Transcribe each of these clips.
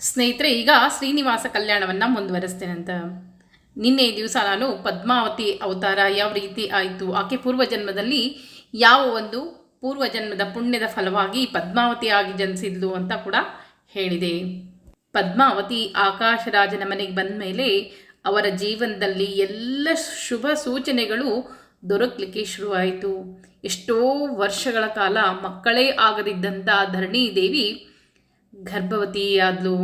ಸ್ನೇಹಿತರೆ, ಈಗ ಶ್ರೀನಿವಾಸ ಕಲ್ಯಾಣವನ್ನು ಅಂತ. ನಿನ್ನೆ ದಿವಸ ನಾನು ಪದ್ಮಾವತಿ ಅವತಾರ ಯಾವ ರೀತಿ ಆಯಿತು, ಆಕೆ ಪೂರ್ವಜನ್ಮದಲ್ಲಿ ಯಾವ ಒಂದು ಪೂರ್ವಜನ್ಮದ ಪುಣ್ಯದ ಫಲವಾಗಿ ಪದ್ಮಾವತಿ ಆಗಿ ಜನಿಸಿದ್ಲು ಅಂತ ಕೂಡ ಹೇಳಿದೆ. ಪದ್ಮಾವತಿ ಆಕಾಶರಾಜನ ಮನೆಗೆ ಬಂದ ಮೇಲೆ ಅವರ ಜೀವನದಲ್ಲಿ ಎಲ್ಲ ಶುಭ ಸೂಚನೆಗಳು ದೊರಕಲಿಕ್ಕೆ ಶುರುವಾಯಿತು. ಎಷ್ಟೋ ವರ್ಷಗಳ ಕಾಲ ಮಕ್ಕಳೇ ಆಗದಿದ್ದಂಥ ಧರಣಿ ದೇವಿ ಗರ್ಭವತಿಯಾದ್ಲು.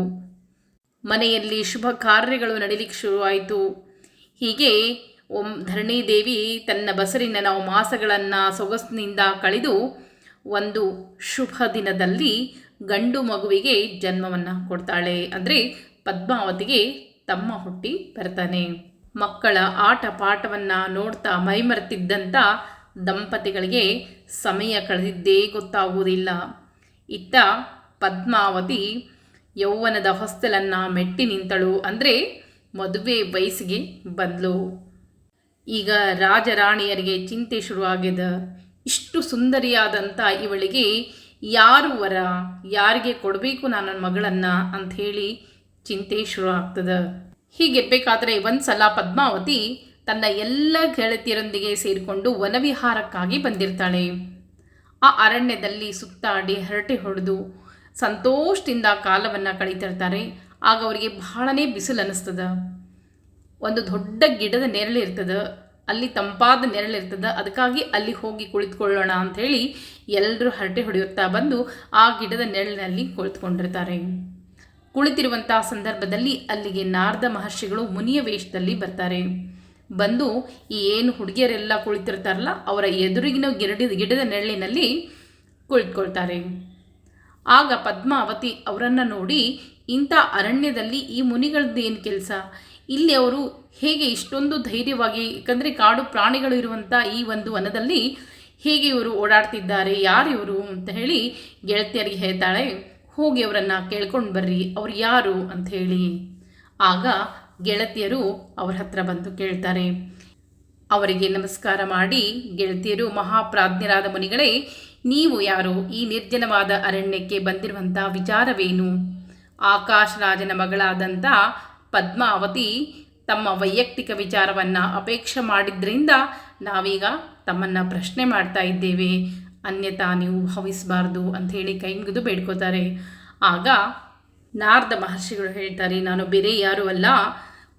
ಮನೆಯಲ್ಲಿ ಶುಭ ಕಾರ್ಯಗಳು ನಡೀಲಿಕ್ಕೆ ಶುರುವಾಯಿತು. ಹೀಗೆ ಒಮ್ ಧರಣಿದೇವಿ ತನ್ನ ಬಸರಿನ ನಾವು ಮಾಸಗಳನ್ನು ಸೊಗಸಿನಿಂದ ಕಳೆದು ಒಂದು ಶುಭ ದಿನದಲ್ಲಿ ಗಂಡು ಮಗುವಿಗೆ ಜನ್ಮವನ್ನು ಕೊಡ್ತಾಳೆ. ಅಂದರೆ ಪದ್ಮಾವತಿಗೆ ತಮ್ಮ ಹುಟ್ಟಿ ಬರ್ತಾನೆ. ಮಕ್ಕಳ ಆಟ ಪಾಠವನ್ನು ನೋಡ್ತಾ ಮೈಮರೆತಿದ್ದಂಥ ದಂಪತಿಗಳಿಗೆ ಸಮಯ ಕಳೆದಿದ್ದೇ ಗೊತ್ತಾಗುವುದಿಲ್ಲ. ಇತ್ತ ಪದ್ಮಾವತಿ, ಯೌವನದ ಹೊಸ್ತಲನ್ನು ಮೆಟ್ಟಿ ನಿಂತಳು ಅಂದರೆ ಮದುವೆ ವಯಸ್ಸಿಗೆ ಬಂದಳು ಈಗ ರಾಜರಾಣಿಯರಿಗೆ ಚಿಂತೆ ಶುರುವಾಗಿದ ಇಷ್ಟು ಸುಂದರಿಯಾದಂಥ ಇವಳಿಗೆ ಯಾರು ವರ? ಯಾರಿಗೆ ಕೊಡಬೇಕು ನಾನು ನನ್ನ ಮಗಳನ್ನು? ಅಂಥೇಳಿ ಚಿಂತೆ ಶುರು ಆಗ್ತದೆ ಹೀಗಿರಬೇಕಾದ್ರೆ ಒಂದು ಸಲ ಪದ್ಮಾವತಿ ತನ್ನ ಎಲ್ಲ ಗೆಳತಿಯರೊಂದಿಗೆ ಸೇರಿಕೊಂಡು ವನವಿಹಾರಕ್ಕಾಗಿ ಬಂದಿರ್ತಾಳೆ. ಆ ಅರಣ್ಯದಲ್ಲಿ ಸುತ್ತಾಡಿ ಹರಟೆ ಹೊಡೆದು ಸಂತೋಷದಿಂದ ಕಾಲವನ್ನು ಕಳೀತಿರ್ತಾರೆ ಆಗ ಅವರಿಗೆ ಬಹಳನೇ ಬಿಸಿಲು ಅನ್ನಿಸ್ತದ. ಒಂದು ದೊಡ್ಡ ಗಿಡದ ನೆರಳಿರ್ತದೆ ಅಲ್ಲಿ ತಂಪಾದ ನೆರಳಿರ್ತದೆ ಅದಕ್ಕಾಗಿ ಅಲ್ಲಿ ಹೋಗಿ ಕುಳಿತುಕೊಳ್ಳೋಣ ಅಂಥೇಳಿ ಎಲ್ಲರೂ ಹರಟೆ ಹೊಡೆಯುತ್ತಾ ಬಂದು ಆ ಗಿಡದ ನೆರಳಿನಲ್ಲಿ ಕುಳಿತುಕೊಂಡಿರ್ತಾರೆ. ಕುಳಿತಿರುವಂಥ ಸಂದರ್ಭದಲ್ಲಿ ಅಲ್ಲಿಗೆ ನಾರದ ಮಹರ್ಷಿಗಳು ಮುನಿಯ ವೇಷದಲ್ಲಿ ಬರ್ತಾರೆ. ಬಂದು ಈ ಏನು ಹುಡುಗಿಯರೆಲ್ಲ ಕುಳಿತಿರ್ತಾರಲ್ಲ, ಅವರ ಎದುರಿಗಿನ ಗಿಡದ ಗಿಡದ ನೆರಳಿನಲ್ಲಿ ಕುಳಿತುಕೊಳ್ತಾರೆ. ಆಗ ಪದ್ಮಾವತಿ ಅವರನ್ನು ನೋಡಿ, ಇಂಥ ಅರಣ್ಯದಲ್ಲಿ ಈ ಮುನಿಗಳದ್ದು ಏನು ಕೆಲಸ? ಇಲ್ಲಿ ಅವರು ಹೇಗೆ ಇಷ್ಟೊಂದು ಧೈರ್ಯವಾಗಿ, ಯಾಕಂದರೆ ಕಾಡು ಪ್ರಾಣಿಗಳು ಇರುವಂಥ ಈ ಒಂದು ವನದಲ್ಲಿ ಹೇಗೆ ಇವರು ಓಡಾಡ್ತಿದ್ದಾರೆ, ಯಾರು ಇವರು ಅಂತ ಹೇಳಿ ಗೆಳತಿಯರಿಗೆ ಹೇಳ್ತಾಳೆ, ಹೋಗಿ ಅವರನ್ನು ಕೇಳ್ಕೊಂಡು ಬರ್ರಿ, ಅವ್ರು ಯಾರು ಅಂತ ಹೇಳಿ. ಆಗ ಗೆಳತಿಯರು ಅವ್ರ ಹತ್ರ ಬಂದು ಕೇಳ್ತಾರೆ. ಅವರಿಗೆ ನಮಸ್ಕಾರ ಮಾಡಿ, ಗೆಳತಿಯರು ಮಹಾಪ್ರಾಜ್ಞರಾದ ಮುನಿಗಳೇ ನೀವು ಯಾರು? ಈ ನಿರ್ಜನವಾದ ಅರಣ್ಯಕ್ಕೆ ಬಂದಿರುವಂಥ ವಿಚಾರವೇನು? ಆಕಾಶರಾಜನ ಮಗಳಾದಂಥ ಪದ್ಮಾವತಿ ತಮ್ಮ ವೈಯಕ್ತಿಕ ವಿಚಾರವನ್ನು ಅಪೇಕ್ಷೆ ಮಾಡಿದ್ರಿಂದ ನಾವೀಗ ತಮ್ಮನ್ನು ಪ್ರಶ್ನೆ ಮಾಡ್ತಾ ಇದ್ದೇವೆ. ಅನ್ಯತಾ ನೀವು ಭಾವಿಸಬಾರ್ದು ಅಂಥೇಳಿ ಕೈ ಮುಗಿದು ಬೇಡ್ಕೋತಾರೆ. ಆಗ ನಾರದ ಮಹರ್ಷಿಗಳು ಹೇಳ್ತಾರೆ, ನಾನು ಬೇರೆ ಯಾರೂ ಅಲ್ಲ.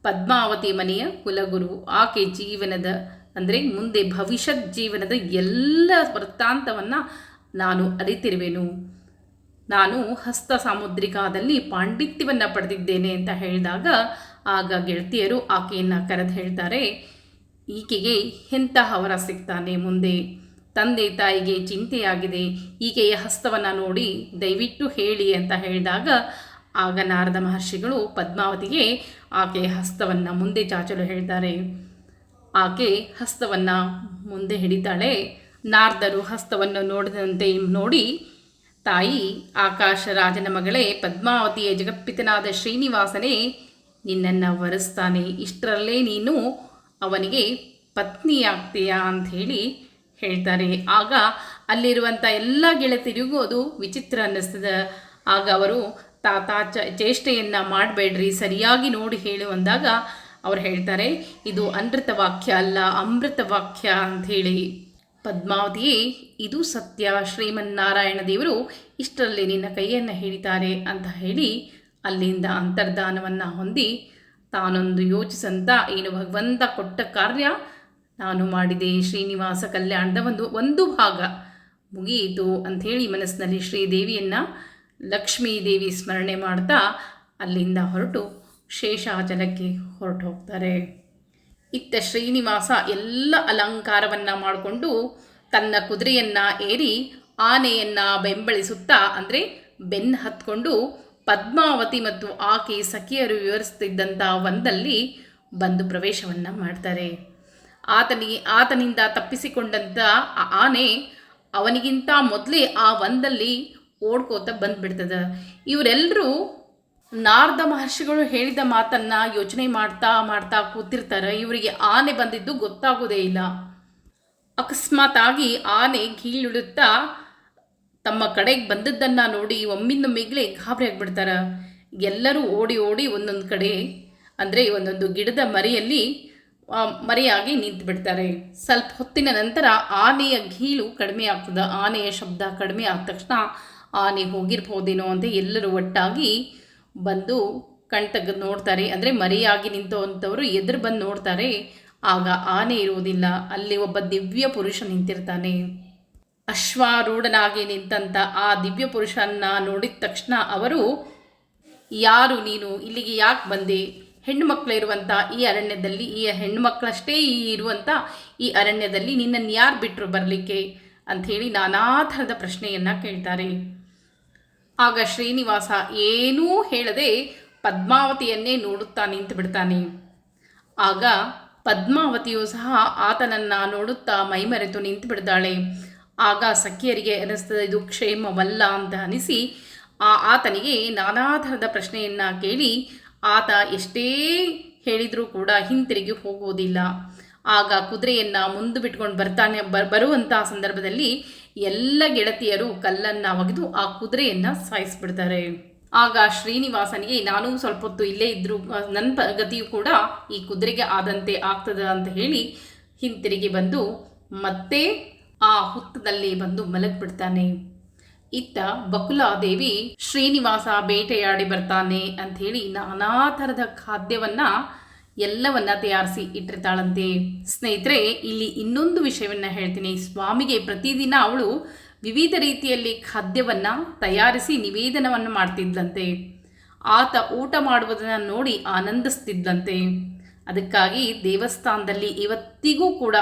ಪದ್ಮಾವತಿ ಮನೆಯ ಕುಲಗುರು. ಆಕೆ ಜೀವನದ ಅಂದರೆ ಮುಂದೆ ಭವಿಷ್ಯದ ಜೀವನದ ಎಲ್ಲ ವೃತ್ತಾಂತವನ್ನು ನಾನು ಅರಿತಿರುವೆನು. ನಾನು ಹಸ್ತ ಸಾಮುದ್ರಿಕಾದಲ್ಲಿ ಪಾಂಡಿತ್ಯವನ್ನು ಪಡೆದಿದ್ದೇನೆ ಅಂತ ಹೇಳಿದಾಗ ಆಗ ಗೆಳತಿಯರು ಆಕೆಯನ್ನು ಕರೆದು ಹೇಳ್ತಾರೆ, ಈಕೆಗೆ ಎಂತಹವರ ಸಿಗ್ತಾನೆ ಮುಂದೆ? ತಂದೆ ತಾಯಿಗೆ ಚಿಂತೆಯಾಗಿದೆ. ಈಕೆಯ ಹಸ್ತವನ್ನು ನೋಡಿ ದಯವಿಟ್ಟು ಹೇಳಿ ಅಂತ ಹೇಳಿದಾಗ ಆಗ ನಾರದ ಮಹರ್ಷಿಗಳು ಪದ್ಮಾವತಿಗೆ ಆಕೆಯ ಹಸ್ತವನ್ನು ಮುಂದೆ ಚಾಚಲು ಹೇಳ್ತಾರೆ ಆಕೆ ಹಸ್ತವನ್ನು ಮುಂದೆ ಹಿಡಿತಾಳೆ. ನಾರ್ದರು ಹಸ್ತವನ್ನು ನೋಡಿದಂತೆ ನೋಡಿ, ತಾಯಿ, ಆಕಾಶ ರಾಜನ ಮಗಳೇ, ಪದ್ಮಾವತಿಯ ಜಗಪಿತನಾದ ಶ್ರೀನಿವಾಸನೇ, ನಿನ್ನನ್ನು ವರಿಸ್ತಾನೆ. ಇಷ್ಟರಲ್ಲೇ ನೀನು ಅವನಿಗೆ ಪತ್ನಿಯಾಗ್ತೀಯಾ ಹೇಳಿ ಹೇಳ್ತಾರೆ. ಆಗ ಅಲ್ಲಿರುವಂಥ ಎಲ್ಲ ಗೆಳತಿರಿಗೂ ಅದು ವಿಚಿತ್ರ ಅನ್ನಿಸ್ತದೆ. ಆಗ ಅವರು, ತಾತ, ಚ, ಚೇಷ್ಟೆಯನ್ನು ಮಾಡಬೇಡ್ರಿ, ಸರಿಯಾಗಿ ನೋಡಿ ಹೇಳು ಅಂದಾಗ ಅವ್ರು ಹೇಳ್ತಾರೆ, ಇದು ಅನೃತ ವಾಕ್ಯ ಅಲ್ಲ ಅಮೃತ ವಾಕ್ಯ ಅಂಥೇಳಿ. ಪದ್ಮಾವತಿಯೇ ಇದು ಸತ್ಯ, ಶ್ರೀಮನ್ನಾರಾಯಣ ದೇವರು ಇಷ್ಟರಲ್ಲಿ ನಿನ್ನ ಕೈಯನ್ನು ಹಿಡಿತಾರೆ ಅಂತ ಹೇಳಿ ಅಲ್ಲಿಂದ ಅಂತರ್ಧಾನವನ್ನು ಹೊಂದಿ, ತಾನೊಂದು ಯೋಚಿಸಂತ, ಏನು ಭಗವಂತ ಕೊಟ್ಟ ಕಾರ್ಯ ನಾನು ಮಾಡಿದೆ. ಶ್ರೀನಿವಾಸ ಕಲ್ಯಾಣದ ಒಂದು ಒಂದು ಭಾಗ ಮುಗಿಯಿತು ಅಂಥೇಳಿ ಮನಸ್ಸಿನಲ್ಲಿ ಶ್ರೀದೇವಿಯನ್ನು ಲಕ್ಷ್ಮೀದೇವಿ ಸ್ಮರಣೆ ಮಾಡ್ತಾ ಅಲ್ಲಿಂದ ಹೊರಟು ಶೇಷಾಚಲಕ್ಕೆ ಹೊರಟು ಹೋಗ್ತಾರೆ ಇತ್ತ ಶ್ರೀನಿವಾಸ ಎಲ್ಲ ಅಲಂಕಾರವನ್ನು ಮಾಡಿಕೊಂಡು ತನ್ನ ಕುದುರೆಯನ್ನು ಏರಿ ಆನೆಯನ್ನು ಬೆಂಬಲಿಸುತ್ತಾ, ಅಂದರೆ ಬೆನ್ನು ಹತ್ಕೊಂಡು ಪದ್ಮಾವತಿ ಮತ್ತು ಆಕೆ ಸಖಿಯರು ವಿವರಿಸ್ತಿದ್ದಂಥ ಒಂದಲ್ಲಿ ಬಂದು ಪ್ರವೇಶವನ್ನು ಮಾಡ್ತಾರೆ. ಆತನಿಗೆ ಆತನಿಂದ ತಪ್ಪಿಸಿಕೊಂಡಂಥ ಆನೆ ಅವನಿಗಿಂತ ಮೊದಲೇ ಆ ಒಂದಲ್ಲಿ ಓಡ್ಕೋತ ಬಂದ್ಬಿಡ್ತದೆ. ಇವರೆಲ್ಲರೂ ನಾರದ ಮಹರ್ಷಿಗಳು ಹೇಳಿದ ಮಾತನ್ನು ಯೋಚನೆ ಮಾಡ್ತಾ ಮಾಡ್ತಾ ಕೂತಿರ್ತಾರೆ. ಇವರಿಗೆ ಆನೆ ಬಂದಿದ್ದು ಗೊತ್ತಾಗೋದೇ ಇಲ್ಲ. ಅಕಸ್ಮಾತಾಗಿ ಆನೆ ಗೀಳುಡುತ್ತಾ ತಮ್ಮ ಕಡೆಗೆ ಬಂದದ್ದನ್ನು ನೋಡಿ ಒಮ್ಮಿಂದೊಮ್ಮಿಗ್ಲೇ ಗಾಬರಿ ಆಗ್ಬಿಡ್ತಾರೆ. ಎಲ್ಲರೂ ಓಡಿ ಓಡಿ ಒಂದೊಂದು ಕಡೆ, ಅಂದರೆ ಒಂದೊಂದು ಗಿಡದ ಮರಿಯಲ್ಲಿ ಮರೆಯಾಗಿ ನಿಂತು ಬಿಡ್ತಾರೆ ಸ್ವಲ್ಪ ಹೊತ್ತಿನ ನಂತರ ಆನೆಯ ಗೀಳು ಕಡಿಮೆ ಆಗ್ತದೆ. ಆನೆಯ ಶಬ್ದ ಕಡಿಮೆ ಆದ ತಕ್ಷಣ ಆನೆ ಹೋಗಿರ್ಬೋದೇನೋ ಅಂತ ಎಲ್ಲರೂ ಒಟ್ಟಾಗಿ ಬಂದು ಕಣ್ ತೆಗೆದು ನೋಡ್ತಾರೆ. ಅಂದರೆ ಮರೆಯಾಗಿ ನಿಂತವಂಥವರು ಎದುರು ಬಂದು ನೋಡ್ತಾರೆ. ಆಗ ಆನೆ ಇರುವುದಿಲ್ಲ. ಅಲ್ಲಿ ಒಬ್ಬ ದಿವ್ಯ ಪುರುಷ ನಿಂತಿರ್ತಾನೆ. ಅಶ್ವಾರೂಢನಾಗಿ ನಿಂತಂಥ ಆ ದಿವ್ಯ ಪುರುಷನ್ನ ನೋಡಿದ ತಕ್ಷಣ ಅವರು, ಯಾರು ನೀನು? ಇಲ್ಲಿಗೆ ಯಾಕೆ ಬಂದೆ? ಹೆಣ್ಣು ಮಕ್ಕಳು ಇರುವಂಥ ಈ ಅರಣ್ಯದಲ್ಲಿ, ಈ ಹೆಣ್ಣು ಮಕ್ಕಳಷ್ಟೇ ಈ ಇರುವಂಥ ಈ ಅರಣ್ಯದಲ್ಲಿ ನಿನ್ನನ್ನು ಯಾರು ಬಿಟ್ಟರು ಬರಲಿಕ್ಕೆ? ಅಂಥೇಳಿ ನಾನಾ ಥರದ ಪ್ರಶ್ನೆಯನ್ನು ಕೇಳ್ತಾರೆ. ಆಗ ಶ್ರೀನಿವಾಸ ಏನೂ ಹೇಳದೆ ಪದ್ಮಾವತಿಯನ್ನೇ ನೋಡುತ್ತಾ ನಿಂತು ಬಿಡ್ತಾನೆ. ಆಗ ಪದ್ಮಾವತಿಯು ಸಹ ಆತನನ್ನು ನೋಡುತ್ತಾ ಮೈಮರೆತು ನಿಂತು ಬಿಡ್ತಾಳೆ ಆಗ ಸಖಿಯರಿಗೆ ಅನಿಸ್ತದೆ ಇದು ಕ್ಷೇಮವಲ್ಲ ಅಂತ ಅನಿಸಿ ಆ ಆತನಿಗೆ ನಾನಾ ಥರದ ಪ್ರಶ್ನೆಯನ್ನು ಕೇಳಿ ಆತ ಎಷ್ಟೇ ಹೇಳಿದರೂ ಕೂಡ ಹಿಂತಿರುಗಿ ಹೋಗುವುದಿಲ್ಲ. ಆಗ ಕುದುರೆಯನ್ನು ಮುಂದೆ ಬಿಟ್ಕೊಂಡು ಬರ್ತಾನೆ ಬರುವಂತಹ ಸಂದರ್ಭದಲ್ಲಿ ಎಲ್ಲ ಗೆಳತಿಯರು ಕಲ್ಲನ್ನು ಒಗೆದು ಆ ಕುದುರೆಯನ್ನು ಸಾಯಿಸ್ಬಿಡ್ತಾರೆ. ಆಗ ಶ್ರೀನಿವಾಸನಿಗೆ ನಾನು ಸ್ವಲ್ಪ ಹೊತ್ತು ಇಲ್ಲೇ ಇದ್ದರೂ ನನ್ನ ಗತಿಯು ಕೂಡ ಈ ಕುದುರೆಗೆ ಆದಂತೆ ಆಗ್ತದೆ ಅಂತ ಹೇಳಿ ಹಿಂತಿರುಗಿ ಬಂದು ಮತ್ತೆ ಆ ಹುತ್ತದಲ್ಲಿ ಬಂದು ಮಲಗಿಬಿಡ್ತಾನೆ. ಇತ್ತ ಬಕುಲಾದೇವಿ ಶ್ರೀನಿವಾಸ ಬೇಟೆಯಾಡಿ ಬರ್ತಾನೆ ಅಂಥೇಳಿ ನಾನಾ ಥರದ ಖಾದ್ಯವನ್ನ ಎಲ್ಲವನ್ನ ತಯಾರಿಸಿ ಇಟ್ಟಿರ್ತಾಳಂತೆ. ಸ್ನೇಹಿತರೆ, ಇಲ್ಲಿ ಇನ್ನೊಂದು ವಿಷಯವನ್ನ ಹೇಳ್ತೀನಿ. ಸ್ವಾಮಿಗೆ ಪ್ರತಿದಿನ ಅವಳು ವಿವಿಧ ರೀತಿಯಲ್ಲಿ ಖಾದ್ಯವನ್ನ ತಯಾರಿಸಿ ನಿವೇದನವನ್ನು ಮಾಡ್ತಿದ್ದಂತೆ ಆತ ಊಟ ಮಾಡುವುದನ್ನು ನೋಡಿ ಆನಂದಿಸ್ತಿದ್ದಂತೆ ಅದಕ್ಕಾಗಿ ದೇವಸ್ಥಾನದಲ್ಲಿ ಇವತ್ತಿಗೂ ಕೂಡ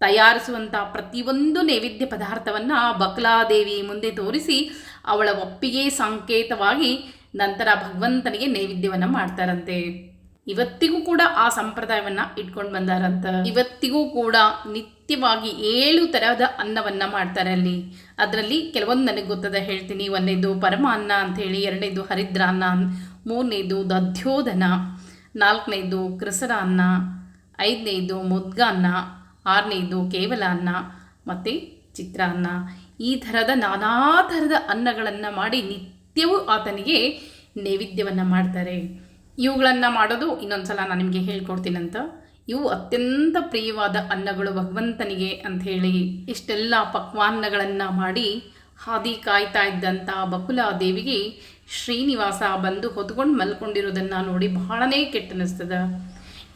ತಯಾರಿಸುವಂಥ ಪ್ರತಿಯೊಂದು ನೈವೇದ್ಯ ಪದಾರ್ಥವನ್ನು ಬಕ್ಲಾದೇವಿ ಮುಂದೆ ತೋರಿಸಿ ಅವಳ ಒಪ್ಪಿಗೆ ಸಂಕೇತವಾಗಿ ನಂತರ ಭಗವಂತನಿಗೆ ನೈವೇದ್ಯವನ್ನು ಮಾಡ್ತಾರಂತೆ. ಇವತ್ತಿಗೂ ಕೂಡ ಆ ಸಂಪ್ರದಾಯವನ್ನು ಇಟ್ಕೊಂಡು ಬಂದಾರಂತ. ಇವತ್ತಿಗೂ ಕೂಡ ನಿತ್ಯವಾಗಿ ಏಳು ತರಹದ ಅನ್ನವನ್ನು ಮಾಡ್ತಾರೆ ಅಲ್ಲಿ. ಅದರಲ್ಲಿ ಕೆಲವೊಂದು ನನಗೆ ಗೊತ್ತದ, ಹೇಳ್ತೀನಿ. ಒಂದನೇದು ಪರಮ ಅನ್ನ ಅಂಥೇಳಿ ಎರಡನೇದು ಹರಿದ್ರ ಅನ್ನ ಮೂರನೇದು ದಧ್ಯೋಧನ ನಾಲ್ಕನೇದು ಕೃಸರ ಅನ್ನ ಐದನೇದು ಮುದ್ಗಾನ್ನ ಆರನೇದು ಕೇವಲ ಅನ್ನ, ಮತ್ತು ಚಿತ್ರಾನ್ನ ಈ ಥರದ ನಾನಾ ಥರದ ಅನ್ನಗಳನ್ನು ಮಾಡಿ ನಿತ್ಯವೂ ಆತನಿಗೆ ನೈವೇದ್ಯವನ್ನು ಮಾಡ್ತಾರೆ. ಇವುಗಳನ್ನು ಮಾಡೋದು ಇನ್ನೊಂದು ಸಲ ನಾನು ನಿಮಗೆ ಹೇಳ್ಕೊಡ್ತೀನಂತ ಇವು ಅತ್ಯಂತ ಪ್ರಿಯವಾದ ಅನ್ನಗಳು ಭಗವಂತನಿಗೆ ಅಂಥೇಳಿ ಇಷ್ಟೆಲ್ಲ ಪಕ್ವಾನ್ನಗಳನ್ನು ಮಾಡಿ ಹಾದಿ ಕಾಯ್ತಾ ಇದ್ದಂಥ ಬಕುಲಾದೇವಿಗೆ ಶ್ರೀನಿವಾಸ ಬಂದು ಹೊತ್ಕೊಂಡು ಮಲ್ಕೊಂಡಿರೋದನ್ನು ನೋಡಿ ಬಹಳನೇ ಕೆಟ್ಟನಿಸ್ತದ.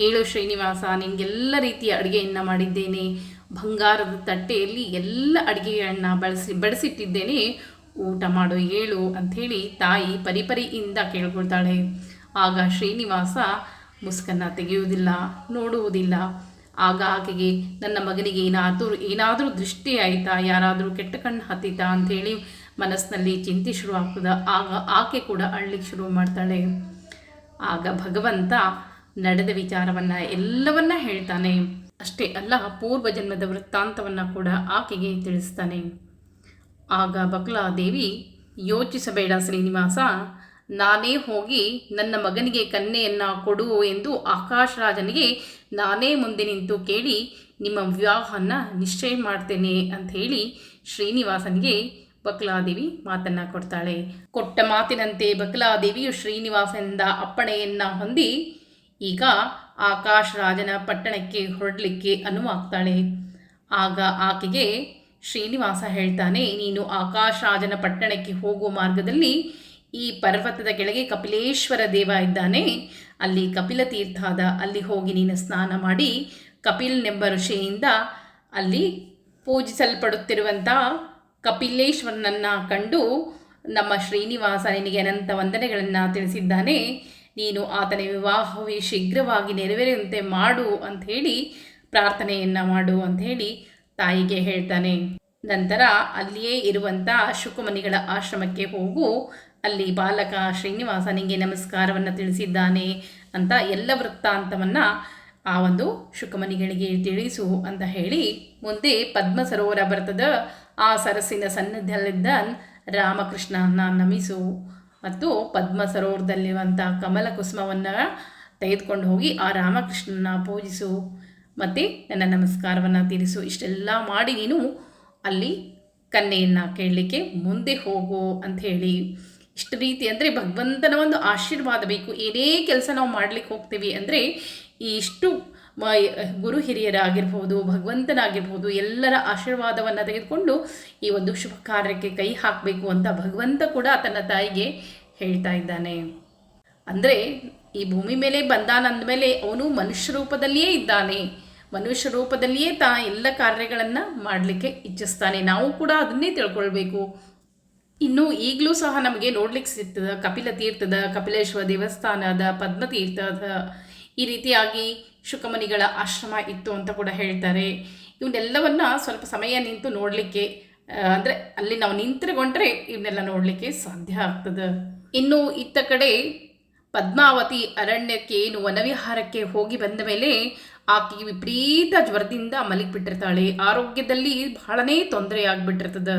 ಹೇಳು ಶ್ರೀನಿವಾಸ ನಿನಗೆಲ್ಲ ರೀತಿಯ ಅಡುಗೆಯನ್ನು ಮಾಡಿದ್ದೇನೆ. ಬಂಗಾರದ ತಟ್ಟೆಯಲ್ಲಿ ಎಲ್ಲ ಅಡುಗೆಗಳನ್ನು ಬಳಸಿ ಬಡಿಸಿಟ್ಟಿದ್ದೇನೆ. ಊಟ ಮಾಡು ಹೇಳು ಅಂಥೇಳಿ ತಾಯಿ ಪರಿಪರಿಯಿಂದ ಕೇಳ್ಕೊಳ್ತಾಳೆ. ಆಗ ಶ್ರೀನಿವಾಸ ಮುಸ್ಕನ್ನು ತೆಗೆಯುವುದಿಲ್ಲ, ನೋಡುವುದಿಲ್ಲ. ಆಗ ಆಕೆಗೆ, ನನ್ನ ಮಗನಿಗೆ ಏನಾದರೂ ಏನಾದರೂ ದೃಷ್ಟಿ ಆಯಿತಾ? ಯಾರಾದರೂ ಕೆಟ್ಟ ಕಣ್ಣು ಹತ್ತಿತಾ ಅಂಥೇಳಿ ಮನಸ್ಸಿನಲ್ಲಿ ಚಿಂತೆ ಶುರು ಆಗ್ತದ ಆಗ ಆಕೆ ಕೂಡ ಅಳ್ಳಿಕ್ಕೆ ಶುರು ಮಾಡ್ತಾಳೆ. ಆಗ ಭಗವಂತ ನಡೆದ ವಿಚಾರವನ್ನು ಎಲ್ಲವನ್ನ ಹೇಳ್ತಾನೆ. ಅಷ್ಟೇ ಅಲ್ಲ, ಪೂರ್ವ ಜನ್ಮದ ವೃತ್ತಾಂತವನ್ನು ಕೂಡ ಆಕೆಗೆ ತಿಳಿಸ್ತಾನೆ. ಆಗ ಬಕ್ಲಾದೇವಿ ಯೋಚಿಸಬೇಡ ಶ್ರೀನಿವಾಸ. ನಾನೇ ಹೋಗಿ ನನ್ನ ಮಗನಿಗೆ ಕನ್ಯೆಯನ್ನು ಕೊಡು ಎಂದು ಆಕಾಶರಾಜನಿಗೆ ನಾನೇ ಮುಂದೆ ನಿಂತು ಕೇಳಿ, ನಿಮ್ಮ ವಿವಾಹನ ನಿಶ್ಚಯ ಮಾಡ್ತೇನೆ ಅಂತ ಹೇಳಿ ಶ್ರೀನಿವಾಸನಿಗೆ ಬಕಲಾದೇವಿ ಮಾತನ್ನ ಕೊಡ್ತಾಳೆ. ಕೊಟ್ಟ ಮಾತಿನಂತೆ ಬಕಲಾದೇವಿಯು ಶ್ರೀನಿವಾಸನಿಂದ ಅಪ್ಪಣೆಯನ್ನ ಹೊಂದಿ, ಈಗ ಆಕಾಶ್ ರಾಜನ ಪಟ್ಟಣಕ್ಕೆ ಹೊರಡಲಿಕ್ಕೆ ಅನುವಾಗ್ತಾಳೆ. ಆಗ ಆಕೆಗೆ ಶ್ರೀನಿವಾಸ ಹೇಳ್ತಾನೆ, ನೀನು ಆಕಾಶ ರಾಜನ ಪಟ್ಟಣಕ್ಕೆ ಹೋಗುವ ಮಾರ್ಗದಲ್ಲಿ ಈ ಪರ್ವತದ ಕೆಳಗೆ ಕಪಿಲೇಶ್ವರ ದೇವ ಇದ್ದಾನೆ. ಅಲ್ಲಿ ಕಪಿಲ ತೀರ್ಥಾದ ಅಲ್ಲಿ ಹೋಗಿ ನೀನು ಸ್ನಾನ ಮಾಡಿ ಕಪಿಲ್ನೆಂಬ ಋಷಿಯಿಂದ ಅಲ್ಲಿ ಪೂಜಿಸಲ್ಪಡುತ್ತಿರುವಂಥ ಕಪಿಲೇಶ್ವರನನ್ನು ಕಂಡು ನಮ್ಮ ಶ್ರೀನಿವಾಸ ನಿನಗೆ ಅನಂತ ವಂದನೆಗಳನ್ನು ತಿಳಿಸಿದ್ದಾನೆ. ನೀನು ಆತನ ವಿವಾಹವೇ ಶೀಘ್ರವಾಗಿ ನೆರವೇರುವಂತೆ ಮಾಡು ಹೇಳಿ ಪ್ರಾರ್ಥನೆಯನ್ನು ಮಾಡು ಅಂತ ಹೇಳಿ ತಾಯಿಗೆ ಹೇಳ್ತಾನೆ. ನಂತರ ಅಲ್ಲಿಯೇ ಇರುವಂಥ ಶುಕಮನಿಗಳ ಆಶ್ರಮಕ್ಕೆ ಹೋಗು. ಅಲ್ಲಿ ಬಾಲಕ ಶ್ರೀನಿವಾಸನಿಗೆ ನಮಸ್ಕಾರವನ್ನು ತಿಳಿಸಿದ್ದಾನೆ ಅಂತ ಎಲ್ಲ ವೃತ್ತಾಂತವನ್ನು ಆ ಒಂದು ಶುಕಮನಿಗಳಿಗೆ ತಿಳಿಸು ಅಂತ ಹೇಳಿ ಮುಂದೆ ಪದ್ಮ ಸರೋವರ ಬರ್ತದ, ಆ ಸರಸ್ಸಿನ ಸನ್ನಿಧಿಯಲ್ಲಿದ್ದ ರಾಮಕೃಷ್ಣನ ನಮಿಸು. ಮತ್ತು ಪದ್ಮ ಸರೋವರದಲ್ಲಿರುವಂಥ ಕಮಲ ಕುಸುಮವನ್ನು ತೆಗೆದುಕೊಂಡು ಹೋಗಿ ಆ ರಾಮಕೃಷ್ಣನ ಪೂಜಿಸು. ಮತ್ತು ನನ್ನ ನಮಸ್ಕಾರವನ್ನು ತೀರಿಸು ಇಷ್ಟೆಲ್ಲ ಮಾಡಿ ನೀನು ಅಲ್ಲಿ ಕನ್ನೆಯನ್ನು ಕೇಳಲಿಕ್ಕೆ ಮುಂದೆ ಹೋಗು ಅಂತ ಹೇಳಿ. ಇಷ್ಟು ರೀತಿ ಅಂದರೆ ಭಗವಂತನ ಒಂದು ಆಶೀರ್ವಾದ ಬೇಕು. ಏನೇ ಕೆಲಸ ನಾವು ಮಾಡಲಿಕ್ಕೆ ಹೋಗ್ತೀವಿ ಅಂದರೆ ಈ ಇಷ್ಟು ಗುರು ಹಿರಿಯರಾಗಿರ್ಬೋದು ಭಗವಂತನಾಗಿರ್ಬೋದು, ಎಲ್ಲರ ಆಶೀರ್ವಾದವನ್ನು ತೆಗೆದುಕೊಂಡು ಈ ಒಂದು ಶುಭ ಕಾರ್ಯಕ್ಕೆ ಕೈ ಹಾಕಬೇಕು ಅಂತ ಭಗವಂತ ಕೂಡ ತನ್ನ ತಾಯಿಗೆ ಹೇಳ್ತಾ ಇದ್ದಾನೆ. ಅಂದರೆ ಈ ಭೂಮಿ ಮೇಲೆ ಬಂದಾನಂದ ಮೇಲೆ ಅವನು ಮನುಷ್ಯ ರೂಪದಲ್ಲಿಯೇ ಇದ್ದಾನೆ. ಮನುಷ್ಯ ರೂಪದಲ್ಲಿಯೇ ತಾ ಎಲ್ಲ ಕಾರ್ಯಗಳನ್ನು ಮಾಡಲಿಕ್ಕೆ ಇಚ್ಛಿಸ್ತಾನೆ. ನಾವು ಕೂಡ ಅದನ್ನೇ ತಿಳ್ಕೊಳ್ಬೇಕು. ಇನ್ನು ಈಗಲೂ ಸಹ ನಮಗೆ ನೋಡ್ಲಿಕ್ಕೆ ಸಿಗ್ತದ. ಕಪಿಲ ತೀರ್ಥದ, ಕಪಿಲೇಶ್ವರ ದೇವಸ್ಥಾನದ ಪದ್ಮತೀರ್ಥದ ಈ ರೀತಿಯಾಗಿ ಶುಕಮನಿಗಳ ಆಶ್ರಮ ಇತ್ತು ಅಂತ ಕೂಡ ಹೇಳ್ತಾರೆ. ಇವನ್ನೆಲ್ಲವನ್ನ ಸ್ವಲ್ಪ ಸಮಯ ನಿಂತು ನೋಡಲಿಕ್ಕೆ ಅಂದರೆ ಅಲ್ಲಿ ನಾವು ನಿಂತುಕೊಂಡ್ರೆ ಇವನ್ನೆಲ್ಲ ನೋಡಲಿಕ್ಕೆ ಸಾಧ್ಯ ಆಗ್ತದೆ. ಇನ್ನು ಇತ್ತ ಕಡೆ ಪದ್ಮಾವತಿ ಅರಣ್ಯಕ್ಕೆ ಏನು ವನವಿಹಾರಕ್ಕೆ ಹೋಗಿ ಬಂದ ಮೇಲೆ ಆಕೆಗೆ ವಿಪರೀತ ಜ್ವರದಿಂದ ಮಲಗಿಬಿಟ್ಟಿರ್ತಾಳೆ. ಆರೋಗ್ಯದಲ್ಲಿ ಬಹಳನೇ ತೊಂದರೆ ಆಗಿಬಿಟ್ಟಿರ್ತದೆ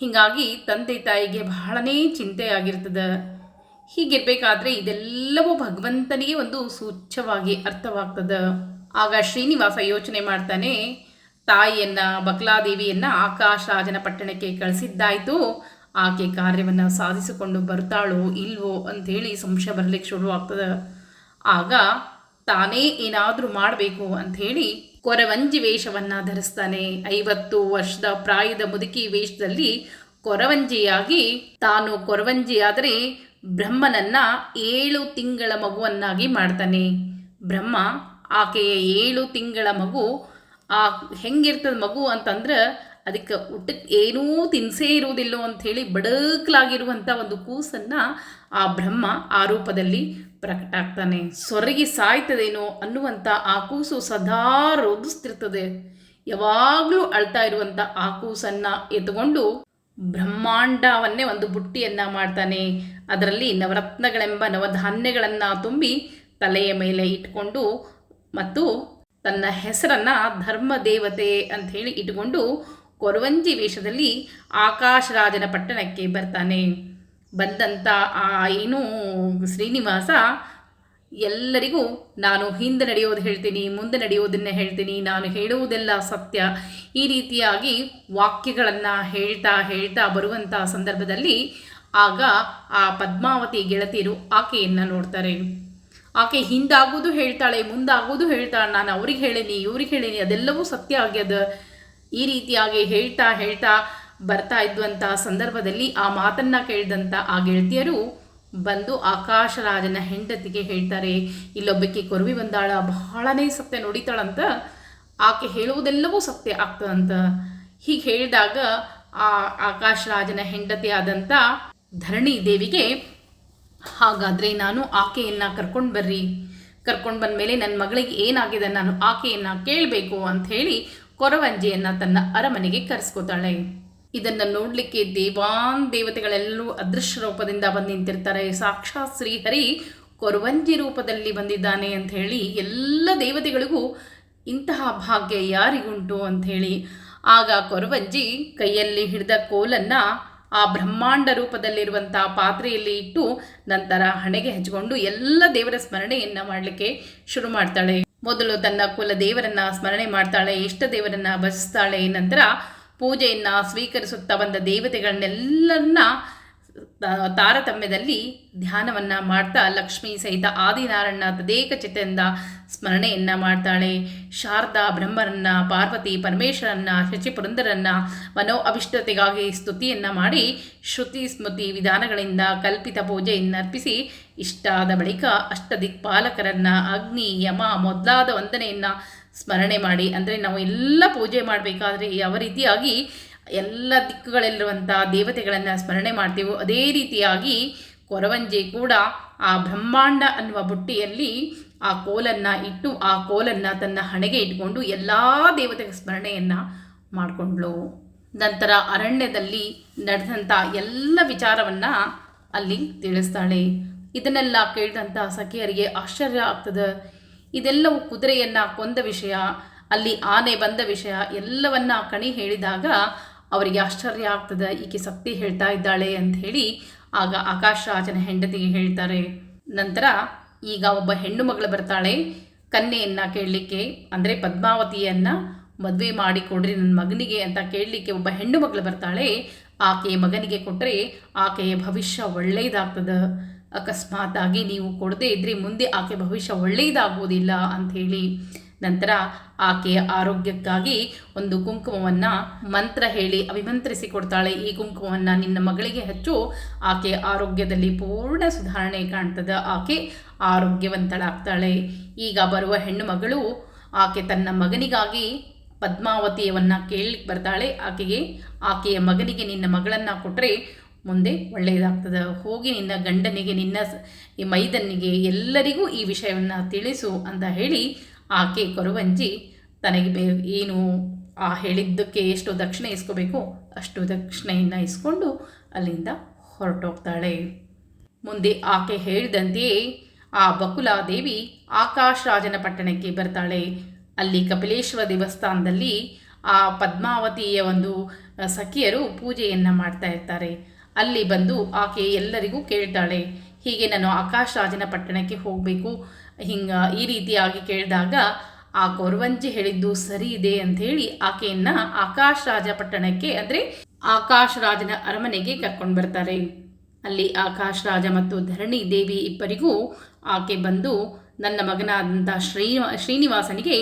ಹೀಗಾಗಿ ತಂದೆ ತಾಯಿಗೆ ಬಹಳನೇ ಚಿಂತೆ ಆಗಿರ್ತದೆ ಹೀಗಿರ್ಬೇಕಾದ್ರೆ ಇದೆಲ್ಲವೂ ಭಗವಂತನಿಗೆ ಒಂದು ಸೂಚ್ಯವಾಗಿ ಅರ್ಥವಾಗ್ತದೆ. ಆಗ ಶ್ರೀನಿವಾಸ ಯೋಚನೆ ಮಾಡ್ತಾನೆ, ತಾಯಿಯನ್ನ, ಬಕ್ಲಾದೇವಿಯನ್ನ ಆಕಾಶ ರಾಜನ ಪಟ್ಟಣಕ್ಕೆ ಕಳಿಸಿದ್ದಾಯ್ತು. ಆಕೆ ಕಾರ್ಯವನ್ನು ಸಾಧಿಸಿಕೊಂಡು ಬರ್ತಾಳೋ ಇಲ್ವೋ ಅಂಥೇಳಿ ಸಂಶಯ ಬರಲಿಕ್ಕೆ ಶುರುವಾಗ್ತದೆ. ಆಗ ತಾನೇ ಏನಾದರೂ ಮಾಡಬೇಕು ಅಂತ ಹೇಳಿ ಕೊರವಂಜಿ ವೇಷವನ್ನು ಧರಿಸ್ತಾನೆ. ಐವತ್ತು ವರ್ಷದ ಪ್ರಾಯದ ಮುದುಕಿ ವೇಷದಲ್ಲಿ ಕೊರವಂಜಿಯಾಗಿ ತಾನು ಕೊರವಂಜಿಯಾದರೆ ಬ್ರಹ್ಮನನ್ನ ಏಳು ತಿಂಗಳ ಮಗುವನ್ನಾಗಿ ಮಾಡ್ತಾನೆ. ಬ್ರಹ್ಮ, ಆಕೆಯ ಏಳು ತಿಂಗಳ ಮಗು. ಆ ಹೆಂಗಿರ್ತದ ಮಗು ಅಂತಂದ್ರೆ ಅದಕ್ಕೆ ಊಟಕ್ಕೆ ಏನೂ ತಿನ್ಸೇ ಇರುವುದಿಲ್ಲೋ ಅಂಥೇಳಿ ಬಡಕ್ಲಾಗಿರುವಂಥ ಒಂದು ಕೂಸನ್ನು ಆ ಬ್ರಹ್ಮ ಆ ರೂಪದಲ್ಲಿ ಪ್ರಕಟ ಆಗ್ತಾನೆ ಸೊರಗಿ ಸಾಯ್ತದೇನೋ ಅನ್ನುವಂಥ ಆ ಕೂಸು ಸದಾ ರೋಧಿಸ್ತಿರ್ತದೆ ಯಾವಾಗಲೂ ಅಳ್ತಾ ಇರುವಂಥ ಆ ಕೂಸನ್ನು ಎತ್ಕೊಂಡು ಬ್ರಹ್ಮಾಂಡವನ್ನೇ ಒಂದು ಬುಟ್ಟಿಯನ್ನು ಮಾಡ್ತಾನೆ. ಅದರಲ್ಲಿ ನವರತ್ನಗಳೆಂಬ ನವಧಾನ್ಯಗಳನ್ನು ತುಂಬಿ ತಲೆಯ ಮೇಲೆ ಇಟ್ಕೊಂಡು ಮತ್ತು ತನ್ನ ಹೆಸರನ್ನು ಧರ್ಮ ದೇವತೆ ಅಂತ ಹೇಳಿ ಇಟ್ಕೊಂಡು ಕೊರವಂಜಿ ವೇಷದಲ್ಲಿ ಆಕಾಶರಾಜನ ಪಟ್ಟಣಕ್ಕೆ ಬರ್ತಾನೆ. ಬಂದಂಥ ಆ ಏನು ಶ್ರೀನಿವಾಸ, ಎಲ್ಲರಿಗೂ ನಾನು ಹಿಂದೆ ನಡೆಯೋದು ಹೇಳ್ತೀನಿ, ಮುಂದೆ ನಡೆಯೋದನ್ನು ಹೇಳ್ತೀನಿ, ನಾನು ಹೇಳುವುದೆಲ್ಲ ಸತ್ಯ. ಈ ರೀತಿಯಾಗಿ ವಾಕ್ಯಗಳನ್ನು ಹೇಳ್ತಾ ಹೇಳ್ತಾ ಬರುವಂಥ ಸಂದರ್ಭದಲ್ಲಿ ಆಗ ಆ ಪದ್ಮಾವತಿ ಗೆಳತಿಯರು ಆಕೆಯನ್ನು ನೋಡ್ತಾರೆ. ಆಕೆ ಹಿಂದಾಗೋದು ಹೇಳ್ತಾಳೆ ಮುಂದಾಗೋದು ಹೇಳ್ತಾಳೆ, ನಾನು ಅವ್ರಿಗೆ ಹೇಳೀನಿ, ಇವ್ರಿಗೆ ಹೇಳೀನಿ, ಅದೆಲ್ಲವೂ ಸತ್ಯ ಆಗ್ಯದ. ಈ ರೀತಿಯಾಗಿ ಹೇಳ್ತಾ ಹೇಳ್ತಾ ಬರ್ತಾ ಇದ್ದಂಥ ಸಂದರ್ಭದಲ್ಲಿ ಆ ಮಾತನ್ನು ಕೇಳಿದಂಥ ಆ ಗೆಳತಿಯರು, ಬಂದು ಆಕಾಶರಾಜನ ಹೆಂಡತಿಗೆ ಹೇಳ್ತಾರೆ, ಇಲ್ಲೊಬ್ಬಕ್ಕೆ ಕೊರವಿ ಬಂದಾಳ, ಬಹಳನೇ ಸತ್ಯ ನುಡಿತಾಳಂತ. ಆಕೆ ಹೇಳುವುದೆಲ್ಲವೂ ಸತ್ಯ ಆಗ್ತದಂತ. ಹೀಗೆ ಹೇಳಿದಾಗ ಆ ಆಕಾಶರಾಜನ ಹೆಂಡತಿ ಆದಂಥ ಧರಣಿ ದೇವಿಗೆ, ಹಾಗಾದರೆ ನಾನು ಆಕೆಯನ್ನು ಕರ್ಕೊಂಡು ಬರ್ರಿ. ಕರ್ಕೊಂಡು ಬಂದ ಮೇಲೆ ನನ್ನ ಮಗಳಿಗೆ ಏನಾಗಿದೆ, ನಾನು ಆಕೆಯನ್ನು ಕೇಳಬೇಕು ಅಂತ ಹೇಳಿ ಕೊರವಂಜಿಯನ್ನು ತನ್ನ ಅರಮನೆಗೆ ಕರೆಸ್ಕೋತಾಳೆ. ಇದನ್ನು ನೋಡಲಿಕ್ಕೆ ದೇವಾನ್ ದೇವತೆಗಳೆಲ್ಲರೂ ಅದೃಶ್ಯ ರೂಪದಿಂದ ಬಂದು ನಿಂತಿರ್ತಾರೆ. ಸಾಕ್ಷಾತ್ ಶ್ರೀಹರಿ ಕೊರವಂಜಿ ರೂಪದಲ್ಲಿ ಬಂದಿದ್ದಾನೆ ಅಂತ ಹೇಳಿ ಎಲ್ಲ ದೇವತೆಗಳಿಗೂ ಇಂತಹ ಭಾಗ್ಯ ಯಾರಿಗುಂಟು ಹೇಳಿ. ಆಗ ಕೊರವಂಜಿ ಕೈಯಲ್ಲಿ ಹಿಡಿದ ಕೋಲನ್ನು ಆ ಬ್ರಹ್ಮಾಂಡ ರೂಪದಲ್ಲಿರುವಂಥ ಪಾತ್ರೆಯಲ್ಲಿ ಇಟ್ಟು ನಂತರ ಹಣೆಗೆ ಹಚ್ಚಿಕೊಂಡು ಎಲ್ಲ ದೇವರ ಸ್ಮರಣೆಯನ್ನು ಮಾಡಲಿಕ್ಕೆ ಶುರು ಮಾಡ್ತಾಳೆ. ಮೊದಲು ತನ್ನ ಕುಲ ದೇವರನ್ನ ಸ್ಮರಣೆ ಮಾಡ್ತಾಳೆ, ಇಷ್ಟ ದೇವರನ್ನ ಭಜಿಸ್ತಾಳೆ, ನಂತರ ಪೂಜೆಯನ್ನು ಸ್ವೀಕರಿಸುತ್ತಾ ಬಂದ ದೇವತೆಗಳನ್ನೆಲ್ಲರನ್ನ ತಾರತಮ್ಯದಲ್ಲಿ ಧ್ಯಾನವನ್ನು ಮಾಡ್ತಾ ಲಕ್ಷ್ಮೀ ಸಹಿತ ಆದಿನಾರಾಯಣ ತದೇಕ ಚಿತ್ತೆಯಿಂದ ಸ್ಮರಣೆಯನ್ನು ಮಾಡ್ತಾಳೆ. ಶಾರದಾ ಬ್ರಹ್ಮರನ್ನ, ಪಾರ್ವತಿ ಪರಮೇಶ್ವರನ್ನ ಶಚಿಪುರಂದರನ್ನ ಮನೋ ಅಭಿಷ್ಟತೆಗಾಗಿ ಸ್ತುತಿಯನ್ನು ಮಾಡಿ ಶ್ರುತಿ ಸ್ಮೃತಿ ವಿಧಾನಗಳಿಂದ ಕಲ್ಪಿತ ಪೂಜೆಯನ್ನು ಅರ್ಪಿಸಿ ಇಷ್ಟಾದ ಬಳಿಕ ಅಷ್ಟದಿಕ್ಪಾಲಕರನ್ನ ಅಗ್ನಿ, ಯಮ ಮೊದಲಾದ ವಂದನೆಯನ್ನು ಸ್ಮರಣೆ ಮಾಡಿ, ಅಂದರೆ ನಾವು ಎಲ್ಲ ಪೂಜೆ ಮಾಡಬೇಕಾದ್ರೆ ಯಾವ ರೀತಿಯಾಗಿ ಎಲ್ಲ ದಿಕ್ಕುಗಳಲ್ಲಿರುವಂಥ ದೇವತೆಗಳನ್ನು ಸ್ಮರಣೆ ಮಾಡ್ತೀವೋ, ಅದೇ ರೀತಿಯಾಗಿ ಕೊರವಂಜಿ ಕೂಡ ಆ ಬ್ರಹ್ಮಾಂಡ ಅನ್ನುವ ಬುಟ್ಟಿಯಲ್ಲಿ ಆ ಕೋಲನ್ನು ಇಟ್ಟು, ಆ ಕೋಲನ್ನು ತನ್ನ ಹಣೆಗೆ ಇಟ್ಕೊಂಡು ಎಲ್ಲ ದೇವತೆಗಳ ಸ್ಮರಣೆಯನ್ನು ಮಾಡಿಕೊಂಡ್ಳು. ನಂತರ ಅರಣ್ಯದಲ್ಲಿ ನಡೆದಂಥ ಎಲ್ಲ ವಿಚಾರವನ್ನು ಅಲ್ಲಿ ತಿಳಿಸ್ತಾಳೆ. ಇದನ್ನೆಲ್ಲ ಕೇಳಿದಂಥ ಸಖಿಯರಿಗೆ ಆಶ್ಚರ್ಯ ಆಗ್ತದೆ. ಇದೆಲ್ಲವೂ ಕುದುರೆಯನ್ನು ಕೊಂದ ವಿಷಯ, ಅಲ್ಲಿ ಆನೆ ಬಂದ ವಿಷಯ ಎಲ್ಲವನ್ನ ಕಣಿ ಹೇಳಿದಾಗ ಅವರಿಗೆ ಆಶ್ಚರ್ಯ ಆಗ್ತದೆ, ಈಕೆ ಸತ್ಯ ಹೇಳ್ತಾ ಇದ್ದಾಳೆ ಅಂತ ಹೇಳಿ ಆಗ ಆಕಾಶ ರಾಜನ ಹೆಂಡತಿಗೆ ಹೇಳ್ತಾರೆ, ನಂತರ ಈಗ ಒಬ್ಬ ಹೆಣ್ಣು ಮಗಳು ಬರ್ತಾಳೆ, ಕನ್ಯೆಯನ್ನು ಕೇಳಲಿಕ್ಕೆ, ಅಂದರೆ ಪದ್ಮಾವತಿಯನ್ನು ಮದುವೆ ಮಾಡಿ ಕೊಡ್ರಿ ನನ್ನ ಮಗನಿಗೆ ಅಂತ ಕೇಳಲಿಕ್ಕೆ ಒಬ್ಬ ಹೆಣ್ಣು ಮಗಳು ಬರ್ತಾಳೆ, ಆಕೆಯ ಮಗನಿಗೆ ಕೊಟ್ಟರೆ ಆಕೆಯ ಭವಿಷ್ಯ ಒಳ್ಳೆಯದಾಗ್ತದೆ. ಅಕಸ್ಮಾತಾಗಿ ನೀವು ಕೊಡದೇ ಇದ್ದರೆ ಮುಂದೆ ಆಕೆ ಭವಿಷ್ಯ ಒಳ್ಳೆಯದಾಗುವುದಿಲ್ಲ ಅಂಥೇಳಿ ನಂತರ ಆಕೆಯ ಆರೋಗ್ಯಕ್ಕಾಗಿ ಒಂದು ಕುಂಕುಮವನ್ನು ಮಂತ್ರ ಹೇಳಿ ಅಭಿಮಂತ್ರಿಸಿ ಕೊಡ್ತಾಳೆ. ಈ ಕುಂಕುಮವನ್ನು ನಿನ್ನ ಮಗಳಿಗೆ ಹಚ್ಚು ಆಕೆಯ ಆರೋಗ್ಯದಲ್ಲಿ ಪೂರ್ಣ ಸುಧಾರಣೆ ಕಾಣ್ತದೆ. ಆಕೆ ಆರೋಗ್ಯವಂತಳಾಗ್ತಾಳೆ. ಈಗ ಬರುವ ಹೆಣ್ಣು ಮಗಳು ಆಕೆ ತನ್ನ ಮಗನಿಗಾಗಿ ಪದ್ಮಾವತಿಯವನ್ನ ಕೇಳಲಿಕ್ಕೆ ಬರ್ತಾಳೆ. ಆಕೆಗೆ, ಆಕೆಯ ಮಗನಿಗೆ ನಿನ್ನ ಮಗಳನ್ನು ಕೊಟ್ಟರೆ ಮುಂದೆ ಒಳ್ಳೆಯದಾಗ್ತದೆ. ಹೋಗಿ ನಿನ್ನ ಗಂಡನಿಗೆ, ನಿನ್ನ ಈ ಮೈದನಿಗೆ ಎಲ್ಲರಿಗೂ ಈ ವಿಷಯವನ್ನು ತಿಳಿಸು ಅಂತ ಹೇಳಿ ಆಕೆ ಕೊರವಂಜಿ ತನಗೆ ಬೇ, ಏನು ಆ ಹೇಳಿದ್ದಕ್ಕೆ ಎಷ್ಟು ದಕ್ಷಿಣೆ ಇಸ್ಕೋಬೇಕು ಅಷ್ಟು ದಕ್ಷಿಣೆಯನ್ನು ಇಸ್ಕೊಂಡು ಅಲ್ಲಿಂದ ಹೊರಟೋಗ್ತಾಳೆ. ಮುಂದೆ ಆಕೆ ಹೇಳಿದಂತೆಯೇ ಆ ಬಕುಲಾದೇವಿ ಆಕಾಶರಾಜನ ಪಟ್ಟಣಕ್ಕೆ ಬರ್ತಾಳೆ. ಅಲ್ಲಿ ಕಪಿಲೇಶ್ವರ ದೇವಸ್ಥಾನದಲ್ಲಿ ಆ ಪದ್ಮಾವತಿಯ ಒಂದು ಸಖಿಯರು ಪೂಜೆಯನ್ನು ಮಾಡ್ತಾ ಇರ್ತಾರೆ. ಅಲ್ಲಿ ಬಂದು ಆಕೆ ಎಲ್ಲರಿಗೂ ಕೇಳ್ತಾಳೆ, ಹೀಗೆ ನಾನು ಆಕಾಶರಾಜನ ಪಟ್ಟಣಕ್ಕೆ ಹೋಗಬೇಕು. ಹಿಂಗ ಈ ರೀತಿಯಾಗಿ ಕೇಳಿದಾಗ, ಆ ಕೊರವಂಜಿ ಹೇಳಿದ್ದು ಸರಿ ಇದೆ ಅಂತ ಹೇಳಿ ಆಕೆಯನ್ನ ಆಕೆಯನ್ನು ಆಕಾಶರಾಜ ಪಟ್ಟಣಕ್ಕೆ, ಅಂದರೆ ಆಕಾಶರಾಜನ ಅರಮನೆಗೆ ಕರ್ಕೊಂಡು ಬರ್ತಾರೆ. ಅಲ್ಲಿ ಆಕಾಶ್ ರಾಜ ಮತ್ತು ಧರಣಿ ದೇವಿ ಇಬ್ಬರಿಗೂ ಆಕೆ ಬಂದು, ನನ್ನ ಮಗನಾದಂಥ ಶ್ರೀ ಶ್ರೀನಿವಾಸನಿಗೆ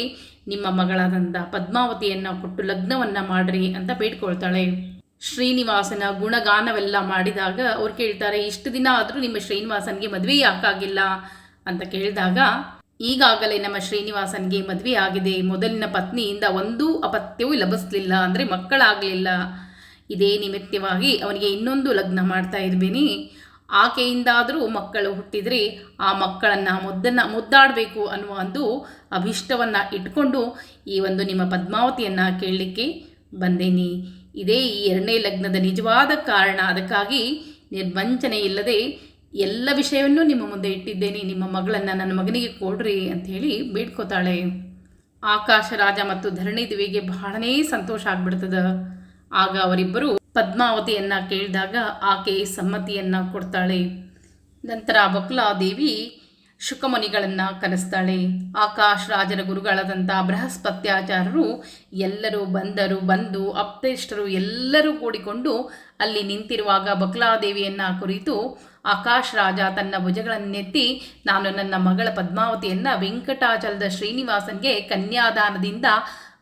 ನಿಮ್ಮ ಮಗಳಾದಂಥ ಪದ್ಮಾವತಿಯನ್ನು ಕೊಟ್ಟು ಲಗ್ನವನ್ನು ಮಾಡ್ರಿ ಅಂತ ಬೇಡ್ಕೊಳ್ತಾಳೆ. ಶ್ರೀನಿವಾಸನ ಗುಣಗಾನವೆಲ್ಲ ಮಾಡಿದಾಗ ಅವ್ರು ಕೇಳ್ತಾರೆ, ಇಷ್ಟು ದಿನ ಆದರೂ ನಿಮ್ಮ ಶ್ರೀನಿವಾಸನಿಗೆ ಮದುವೆ ಯಾಕಾಗಿಲ್ಲ? ಅಂತ ಕೇಳಿದಾಗ, ಈಗಾಗಲೇ ನಮ್ಮ ಶ್ರೀನಿವಾಸನಿಗೆ ಮದುವೆ ಆಗಿದೆ, ಮೊದಲಿನ ಪತ್ನಿಯಿಂದ ಒಂದೂ ಅಪತ್ಯವೂ ಲಭಿಸಲಿಲ್ಲ ಅಂದರೆ ಮಕ್ಕಳಾಗಲಿಲ್ಲ. ಇದೇ ನಿಮಿತ್ತವಾಗಿ ಅವನಿಗೆ ಇನ್ನೊಂದು ಲಗ್ನ ಮಾಡ್ತಾ ಇದ್ಬೇನಿ ಆಕೆಯಿಂದಾದರೂ ಮಕ್ಕಳು ಹುಟ್ಟಿದರೆ ಆ ಮಕ್ಕಳನ್ನು ಮುದ್ದನ್ನು ಮುದ್ದಾಡಬೇಕು ಅನ್ನುವ ಒಂದು ಅಭಿಷ್ಟವನ್ನು ಇಟ್ಕೊಂಡು ಈ ಒಂದು ನಿಮ್ಮ ಪದ್ಮಾವತಿಯನ್ನು ಕೇಳಲಿಕ್ಕೆ ಬಂದೇನಿ. ಇದೇ ಈ ಎರಡನೇ ಲಗ್ನದ ನಿಜವಾದ ಕಾರಣ. ಅದಕ್ಕಾಗಿ ನಿರ್ವಂಚನೆ ಇಲ್ಲದೆ ಎಲ್ಲ ವಿಷಯವನ್ನು ನಿಮ್ಮ ಮುಂದೆ ಇಟ್ಟಿದ್ದೇನೆ. ನಿಮ್ಮ ಮಗಳನ್ನು ನನ್ನ ಮಗನಿಗೆ ಕೊಡ್ರಿ ಅಂತ ಹೇಳಿ ಬೇಡ್ಕೋತಾಳೆ. ಆಕಾಶ ರಾಜ ಮತ್ತು ಧರಣಿ ದೇವಿಗೆ ಬಹಳನೇ ಸಂತೋಷ ಆಗ್ಬಿಡ್ತದ. ಆಗ ಅವರಿಬ್ಬರು ಪದ್ಮಾವತಿಯನ್ನ ಕೇಳಿದಾಗ ಆಕೆ ಸಮ್ಮತಿಯನ್ನ ಕೊಡ್ತಾಳೆ. ನಂತರ ಬಕುಲಾದೇವಿ ಶುಕಮುನಿಗಳನ್ನು ಕರೆಸ್ತಾಳೆ ಆಕಾಶ್ ರಾಜರ ಗುರುಗಳಾದಂಥ ಬೃಹಸ್ಪತ್ಯಾಚಾರ್ಯರು ಎಲ್ಲರೂ ಬಂದರು, ಬಂದು ಅಪ್ತೇಷ್ಟರು ಎಲ್ಲರೂ ಕೂಡಿಕೊಂಡು ಅಲ್ಲಿ ನಿಂತಿರುವಾಗ ಬಕುಲಾದೇವಿಯನ್ನ ಕುರಿತು ಆಕಾಶ್ ರಾಜ ತನ್ನ ಭುಜಗಳನ್ನೆತ್ತಿ, ನಾನು ನನ್ನ ಮಗಳ ಪದ್ಮಾವತಿಯನ್ನು ವೆಂಕಟಾಚಲದ ಶ್ರೀನಿವಾಸನ್ಗೆ ಕನ್ಯಾದಾನದಿಂದ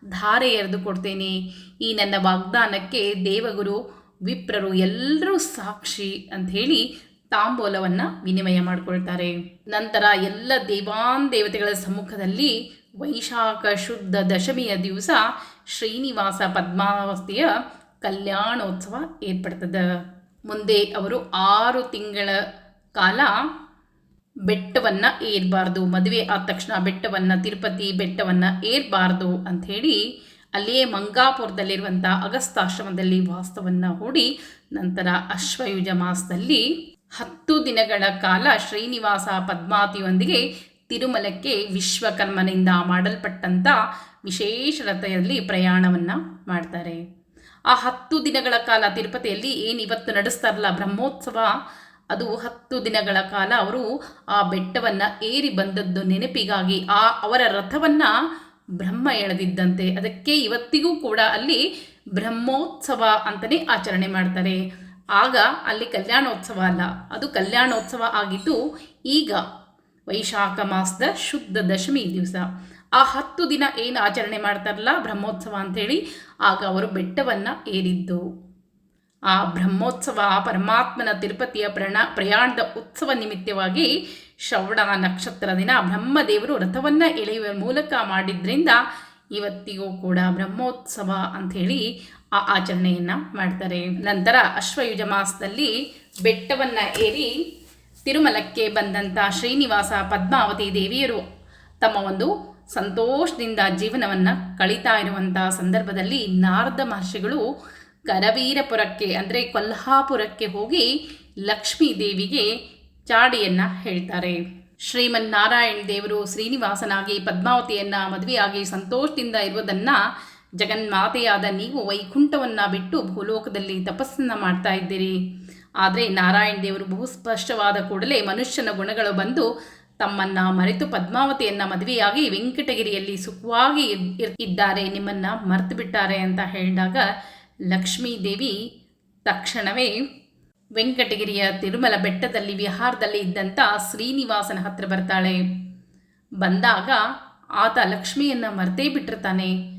ಧಾರೆ ಎರೆದು ಕೊಡ್ತೇನೆ. ಈ ನನ್ನ ವಾಗ್ದಾನಕ್ಕೆ ದೇವಗುರು, ವಿಪ್ರರು ಎಲ್ಲರೂ ಸಾಕ್ಷಿ ಅಂತ ಹೇಳಿ ತಾಂಬೂಲವನ್ನು ವಿನಿಮಯ ಮಾಡಿಕೊಳ್ತಾರೆ. ನಂತರ ಎಲ್ಲ ದೇವಾನ್ ದೇವತೆಗಳ ಸಮ್ಮುಖದಲ್ಲಿ ವೈಶಾಖ ಶುದ್ಧ ದಶಮಿಯ ದಿವಸ ಶ್ರೀನಿವಾಸ ಪದ್ಮಾವತಿಯ ಕಲ್ಯಾಣೋತ್ಸವ ಏರ್ಪಡ್ತದೆ. ಮುಂದೆ ಅವರು ಆರು ತಿಂಗಳ ಕಾಲ ಬೆಟ್ಟವನ್ನು ಏರಬಾರ್ದು. ಮದುವೆ ಆದ ತಕ್ಷಣ ಬೆಟ್ಟವನ್ನು, ತಿರುಪತಿ ಬೆಟ್ಟವನ್ನು ಏರಬಾರ್ದು ಅಂಥೇಳಿ ಅಲ್ಲಿಯೇ ಮಂಗಾಪುರದಲ್ಲಿರುವಂಥ ಅಗಸ್ತಾಶ್ರಮದಲ್ಲಿ ವಾಸ್ತವನ್ನು ಹೂಡಿ ನಂತರ ಅಶ್ವಯುಜ ಮಾಸದಲ್ಲಿ ಹತ್ತು ದಿನಗಳ ಕಾಲ ಶ್ರೀನಿವಾಸ ಪದ್ಮಾತಿಯೊಂದಿಗೆ ತಿರುಮಲಕ್ಕೆ ವಿಶ್ವಕರ್ಮನಿಂದ ಮಾಡಲ್ಪಟ್ಟಂಥ ವಿಶೇಷ ರಥದಲ್ಲಿ ಪ್ರಯಾಣವನ್ನು ಮಾಡ್ತಾರೆ. ಆ ಹತ್ತು ದಿನಗಳ ಕಾಲ ತಿರುಪತಿಯಲ್ಲಿ ಏನು ಇವತ್ತು ನಡೆಸ್ತಾರಲ್ಲ ಬ್ರಹ್ಮೋತ್ಸವ, ಅದು ಹತ್ತು ದಿನಗಳ ಕಾಲ ಅವರು ಆ ಬೆಟ್ಟವನ್ನು ಏರಿ ಬಂದದ್ದು ನೆನಪಿಗಾಗಿ ಆ ಅವರ ರಥವನ್ನು ಬ್ರಹ್ಮ ಎಳೆದಿದ್ದಂತೆ. ಅದಕ್ಕೆ ಇವತ್ತಿಗೂ ಕೂಡ ಅಲ್ಲಿ ಬ್ರಹ್ಮೋತ್ಸವ ಅಂತಲೇ ಆಚರಣೆ ಮಾಡ್ತಾರೆ. ಆಗ ಅಲ್ಲಿ ಕಲ್ಯಾಣೋತ್ಸವ ಅಲ್ಲ, ಅದು ಕಲ್ಯಾಣೋತ್ಸವ ಆಗಿದ್ದು ಈಗ ವೈಶಾಖ ಮಾಸದ ಶುದ್ಧ ದಶಮಿ ದಿವಸ. ಆ ಹತ್ತು ದಿನ ಏನು ಆಚರಣೆ ಮಾಡ್ತಾರಲ್ಲ ಬ್ರಹ್ಮೋತ್ಸವ ಅಂಥೇಳಿ, ಆಗ ಅವರು ಬೆಟ್ಟವನ್ನು ಏರಿದ್ದು. ಆ ಬ್ರಹ್ಮೋತ್ಸವ ಪರಮಾತ್ಮನ ತಿರುಪತಿಯ ಪ್ರಣ, ಪ್ರಯಾಣದ ಉತ್ಸವ ನಿಮಿತ್ತವಾಗಿ ಶ್ರವಣ ನಕ್ಷತ್ರ ದಿನ ಬ್ರಹ್ಮದೇವರು ರಥವನ್ನು ಎಳೆಯುವ ಮೂಲಕ ಮಾಡಿದ್ರಿಂದ ಇವತ್ತಿಗೂ ಕೂಡ ಬ್ರಹ್ಮೋತ್ಸವ ಅಂಥೇಳಿ ಆ ಆಚರಣೆಯನ್ನು ಮಾಡ್ತಾರೆ. ನಂತರ ಅಶ್ವಯುಜ ಮಾಸದಲ್ಲಿ ಬೆಟ್ಟವನ್ನು ಏರಿ ತಿರುಮಲಕ್ಕೆ ಬಂದಂಥ ಶ್ರೀನಿವಾಸ ಪದ್ಮಾವತಿ ದೇವಿಯರು ತಮ್ಮ ಒಂದು ಸಂತೋಷದಿಂದ ಜೀವನವನ್ನು ಕಳೀತಾ ಇರುವಂಥ ಸಂದರ್ಭದಲ್ಲಿ ನಾರದ ಮಹರ್ಷಿಗಳು ಕರವೀರಪುರಕ್ಕೆ ಅಂದರೆ ಕೊಲ್ಹಾಪುರಕ್ಕೆ ಹೋಗಿ ಲಕ್ಷ್ಮೀ ದೇವಿಗೆ ಚಾಡಿಯನ್ನು ಹೇಳ್ತಾರೆ. ಶ್ರೀಮನ್ನಾರಾಯಣ ದೇವರು ಶ್ರೀನಿವಾಸನಾಗಿ ಪದ್ಮಾವತಿಯನ್ನು ಮದುವೆಯಾಗಿ ಸಂತೋಷದಿಂದ ಇರುವುದನ್ನು ಜಗನ್ಮಾತೆಯಾದ ನೀವು ವೈಕುಂಠವನ್ನು ಬಿಟ್ಟು ಭೂಲೋಕದಲ್ಲಿ ತಪಸ್ಸನ್ನು ಮಾಡ್ತಾ ಇದ್ದೀರಿ. ಆದರೆ ನಾರಾಯಣ ದೇವರು ಬಹು ಸ್ಪಷ್ಟವಾದ ಕೂಡಲೇ ಮನುಷ್ಯನ ಗುಣಗಳು ಬಂದು ತಮ್ಮನ್ನ ಮರೆತು ಪದ್ಮಾವತಿಯನ್ನು ಮದುವೆಯಾಗಿ ವೆಂಕಟಗಿರಿಯಲ್ಲಿ ಸುಖವಾಗಿ ಇದ್ದಾರೆ, ನಿಮ್ಮನ್ನ ಮರೆತು ಬಿಟ್ಟಾರೆ ಅಂತ ಹೇಳಿದಾಗ ಲಕ್ಷ್ಮೀ ದೇವಿ ತಕ್ಷಣವೇ ವೆಂಕಟಗಿರಿಯ ತಿರುಮಲ ಬೆಟ್ಟದಲ್ಲಿ ವಿಹಾರದಲ್ಲಿ ಇದ್ದಂಥ ಶ್ರೀನಿವಾಸನ ಹತ್ರ ಬರ್ತಾಳೆ. ಬಂದಾಗ ಆತ ಲಕ್ಷ್ಮಿಯನ್ನು ಮರ್ತೇ ಬಿಟ್ಟಿರ್ತಾನೆ.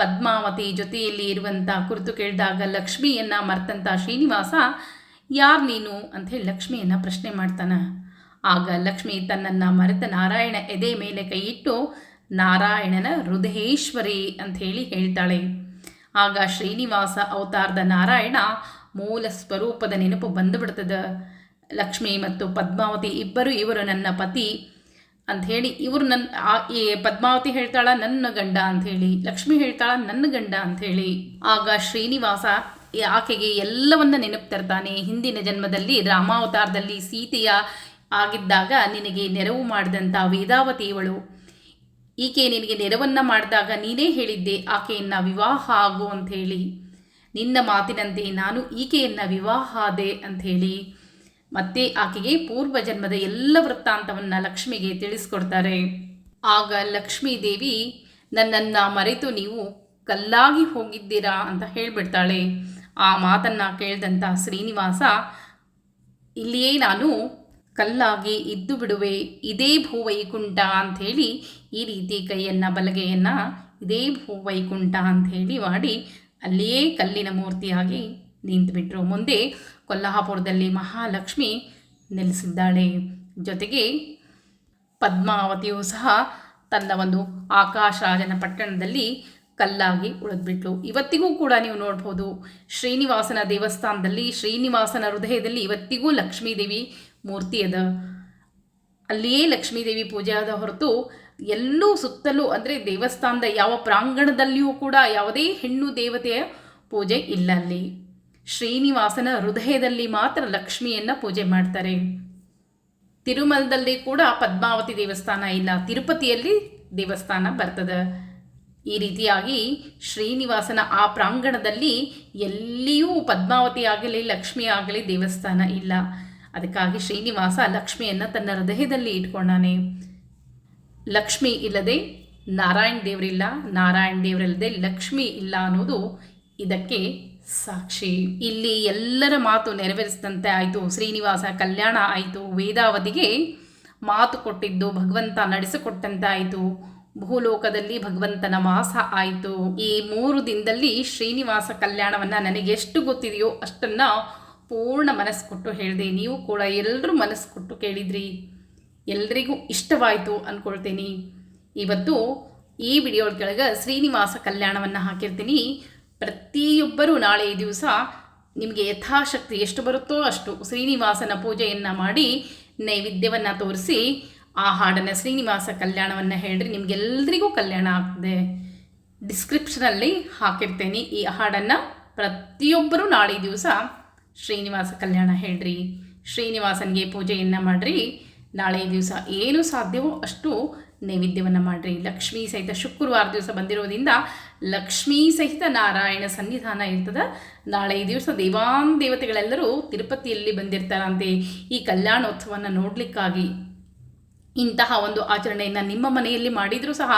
ಪದ್ಮಾವತಿ ಜೊತೆಯಲ್ಲಿ ಇರುವಂಥ ಕುರಿತು ಕೇಳಿದಾಗ, ಲಕ್ಷ್ಮಿಯನ್ನು ಮರ್ತಂಥ ಶ್ರೀನಿವಾಸ? ಯಾರು ನೀನು? ಅಂತ ಹೇಳಿ ಲಕ್ಷ್ಮಿಯನ್ನು ಪ್ರಶ್ನೆ ಮಾಡ್ತಾನೆ. ಆಗ ಲಕ್ಷ್ಮಿ ತನ್ನನ್ನು ಮರೆತ ನಾರಾಯಣ ಎದೆ ಮೇಲೆ ಕೈಯಿಟ್ಟು, ನಾರಾಯಣನ ಹೃದಯೇಶ್ವರಿ ಅಂತ ಹೇಳಿ ಹೇಳ್ತಾಳೆ. ಆಗ ಶ್ರೀನಿವಾಸ ಅವತಾರದ ನಾರಾಯಣ ಮೂಲ ಸ್ವರೂಪದ ನೆನಪು ಬಂದುಬಿಡ್ತದೆ ಲಕ್ಷ್ಮಿ ಮತ್ತು ಪದ್ಮಾವತಿ ಇಬ್ಬರು ಇವರು ನನ್ನ ಪತಿ. ಅಂಥೇಳಿ ಇವರು ನನ್ನ ಈ ಪದ್ಮಾವತಿ ಹೇಳ್ತಾಳ ನನ್ನ ಗಂಡ ಅಂಥೇಳಿ, ಲಕ್ಷ್ಮಿ ಹೇಳ್ತಾಳ ನನ್ನ ಗಂಡ ಅಂಥೇಳಿ. ಆಗ ಶ್ರೀನಿವಾಸ ಆಕೆಗೆ ಎಲ್ಲವನ್ನ ನೆನಪು ತರ್ತಾನೆ. ಹಿಂದಿನ ಜನ್ಮದಲ್ಲಿ ರಾಮಾವತಾರದಲ್ಲಿ ಸೀತೆಯ ಆಗಿದ್ದಾಗ ನಿನಗೆ ನೆರವು ಮಾಡಿದಂಥ ವೇದಾವತಿ ಇವಳು. ಈಕೆ ನಿನಗೆ ನೆರವನ್ನ ಮಾಡಿದಾಗ ನೀನೇ ಹೇಳಿದ್ದೆ, ಆಕೆಯನ್ನು ವಿವಾಹ ಆಗು ಅಂಥೇಳಿ. ನಿನ್ನ ಮಾತಿನಂತೆ ನಾನು ಈಕೆಯನ್ನು ವಿವಾಹ ಆದೆ ಅಂಥೇಳಿ. ಮತ್ತೆ ಆಕೆಗೆ ಪೂರ್ವ ಜನ್ಮದ ಎಲ್ಲ ವೃತ್ತಾಂತವನ್ನು ಲಕ್ಷ್ಮಿಗೆ ತಿಳಿಸ್ಕೊಡ್ತಾರೆ. ಆಗ ಲಕ್ಷ್ಮೀ ದೇವಿ ನನ್ನನ್ನು ಮರೆತು ನೀವು ಕಲ್ಲಾಗಿ ಹೋಗಿದ್ದೀರಾ? ಅಂತ ಹೇಳಿಬಿಡ್ತಾಳೆ. ಆ ಮಾತನ್ನು ಕೇಳಿದಂಥ ಶ್ರೀನಿವಾಸ, ಇಲ್ಲಿಯೇ ನಾನು ಕಲ್ಲಾಗಿ ಇದ್ದು ಬಿಡುವೆ, ಇದೇ ಭೂವೈಕುಂಠ ಅಂಥೇಳಿ ಈ ರೀತಿ ಕೈಯನ್ನು, ಬಲಗೆಯನ್ನು ಇದೇ ಭೂವೈಕುಂಠ ಅಂಥೇಳಿ ಮಾಡಿ ಅಲ್ಲಿಯೇ ಕಲ್ಲಿನ ಮೂರ್ತಿಯಾಗಿ ನಿಂತುಬಿಟ್ರು. ಮುಂದೆ ಕೊಲ್ಲಾಪುರದಲ್ಲಿ ಮಹಾಲಕ್ಷ್ಮಿ ನೆಲೆಸಿದ್ದಾಳೆ. ಜೊತೆಗೆ ಪದ್ಮಾವತಿಯು ಸಹ ತನ್ನ ಒಂದು ಆಕಾಶರಾಜನ ಪಟ್ಟಣದಲ್ಲಿ ಕಲ್ಲಾಗಿ ಉಳಿದ್ಬಿಟ್ಲು. ಇವತ್ತಿಗೂ ಕೂಡ ನೀವು ನೋಡ್ಬೋದು, ಶ್ರೀನಿವಾಸನ ದೇವಸ್ಥಾನದಲ್ಲಿ, ಶ್ರೀನಿವಾಸನ ಹೃದಯದಲ್ಲಿ ಇವತ್ತಿಗೂ ಲಕ್ಷ್ಮೀದೇವಿ ಮೂರ್ತಿ ಅದ ಅಲ್ಲಿಯೇ ಲಕ್ಷ್ಮೀದೇವಿ ಪೂಜೆ ಆದ ಹೊರತು ಎಲ್ಲೂ ಸುತ್ತಲೂ ಅಂದರೆ ದೇವಸ್ಥಾನದ ಯಾವ ಪ್ರಾಂಗಣದಲ್ಲಿಯೂ ಕೂಡ ಯಾವುದೇ ಹೆಣ್ಣು ದೇವತೆಯ ಪೂಜೆ ಇಲ್ಲ ಅಲ್ಲಿ. ಶ್ರೀನಿವಾಸನ ಹೃದಯದಲ್ಲಿ ಮಾತ್ರ ಲಕ್ಷ್ಮಿಯನ್ನು ಪೂಜೆ ಮಾಡ್ತಾರೆ. ತಿರುಮಲದಲ್ಲಿ ಕೂಡ ಪದ್ಮಾವತಿ ದೇವಸ್ಥಾನ ಇಲ್ಲ, ತಿರುಪತಿಯಲ್ಲಿ ದೇವಸ್ಥಾನ ಬರ್ತದೆ. ಈ ರೀತಿಯಾಗಿ ಶ್ರೀನಿವಾಸನ ಆ ಪ್ರಾಂಗಣದಲ್ಲಿ ಎಲ್ಲಿಯೂ ಪದ್ಮಾವತಿ ಆಗಲಿ, ಲಕ್ಷ್ಮಿ ಆಗಲಿ ದೇವಸ್ಥಾನ ಇಲ್ಲ. ಅದಕ್ಕಾಗಿ ಶ್ರೀನಿವಾಸ ಲಕ್ಷ್ಮಿಯನ್ನು ತನ್ನ ಹೃದಯದಲ್ಲಿ ಇಟ್ಕೊಂಡಾನೆ. ಲಕ್ಷ್ಮಿ ಇಲ್ಲದೆ ನಾರಾಯಣ ದೇವರಿಲ್ಲ, ನಾರಾಯಣ ದೇವರಿಲ್ಲದೆ ಲಕ್ಷ್ಮಿ ಇಲ್ಲ ಅನ್ನೋದು ಇದಕ್ಕೆ ಸಾಕ್ಷಿ. ಇಲ್ಲಿ ಎಲ್ಲರ ಮಾತು ನೆರವೇರಿಸಿದಂತೆ ಆಯಿತು. ಶ್ರೀನಿವಾಸ ಕಲ್ಯಾಣ ಆಯಿತು. ವೇದಾವಧಿಗೆ ಮಾತು ಕೊಟ್ಟಿದ್ದು ಭಗವಂತ ನಡೆಸಿಕೊಟ್ಟಂತೆ ಆಯಿತು. ಭೂಲೋಕದಲ್ಲಿ ಭಗವಂತನ ವಾಸ ಆಯಿತು. ಈ ಮೂರು ದಿನದಲ್ಲಿ ಶ್ರೀನಿವಾಸ ಕಲ್ಯಾಣವನ್ನು ನನಗೆ ಎಷ್ಟು ಗೊತ್ತಿದೆಯೋ ಅಷ್ಟನ್ನು ಪೂರ್ಣ ಮನಸ್ಸು ಕೊಟ್ಟು ಹೇಳಿದೆ. ನೀವು ಕೂಡ ಎಲ್ಲರೂ ಮನಸ್ಸು ಕೊಟ್ಟು ಕೇಳಿದ್ರಿ. ಎಲ್ರಿಗೂ ಇಷ್ಟವಾಯಿತು ಅಂದ್ಕೊಳ್ತೀನಿ ಇವತ್ತು ಈ ವಿಡಿಯೋ ಕೆಳಗೆ ಶ್ರೀನಿವಾಸ ಕಲ್ಯಾಣವನ್ನು ಹಾಕಿರ್ತೀನಿ. ಪ್ರತಿಯೊಬ್ಬರೂ ನಾಳೆ ದಿವಸ ನಿಮಗೆ ಯಥಾಶಕ್ತಿ ಎಷ್ಟು ಬರುತ್ತೋ ಅಷ್ಟು ಶ್ರೀನಿವಾಸನ ಪೂಜೆಯನ್ನು ಮಾಡಿ ನೈವೇದ್ಯವನ್ನು ತೋರಿಸಿ ಆ ಹಾಡನ್ನು ಶ್ರೀನಿವಾಸ ಕಲ್ಯಾಣವನ್ನು ಹೇಳ್ರಿ ನಿಮಗೆಲ್ಲರಿಗೂ ಕಲ್ಯಾಣ ಆಗ್ತದೆ. ಡಿಸ್ಕ್ರಿಪ್ಷನಲ್ಲಿ ಹಾಕಿರ್ತೇನೆ ಈ ಹಾಡನ್ನು. ಪ್ರತಿಯೊಬ್ಬರೂ ನಾಳೆ ದಿವಸ ಶ್ರೀನಿವಾಸ ಕಲ್ಯಾಣ ಹೇಳ್ರಿ, ಶ್ರೀನಿವಾಸನಿಗೆ ಪೂಜೆಯನ್ನು ಮಾಡಿರಿ. ನಾಳೆ ದಿವಸ ಏನು ಸಾಧ್ಯವೋ ಅಷ್ಟು ನೈವೇದ್ಯವನ್ನು ಮಾಡಿರಿ. ಲಕ್ಷ್ಮೀ ಸಹಿತ ಶುಕ್ರವಾರ ದಿವಸ ಬಂದಿರೋದ್ರಿಂದ ಲಕ್ಷ್ಮೀ ಸಹಿತ ನಾರಾಯಣ ಸನ್ನಿಧಾನ ಇರ್ತದ. ನಾಳೆ ಈ ದಿವಸ ದೇವಾನ್ ದೇವತೆಗಳೆಲ್ಲರೂ ತಿರುಪತಿಯಲ್ಲಿ ಬಂದಿರ್ತಾರಂತೆ. ಈ ಕಲ್ಯಾಣೋತ್ಸವವನ್ನು ನೋಡಲಿಕ್ಕಾಗಿ ಇಂತಹ ಒಂದು ಆಚರಣೆಯನ್ನು ನಿಮ್ಮ ಮನೆಯಲ್ಲಿ ಮಾಡಿದರೂ ಸಹ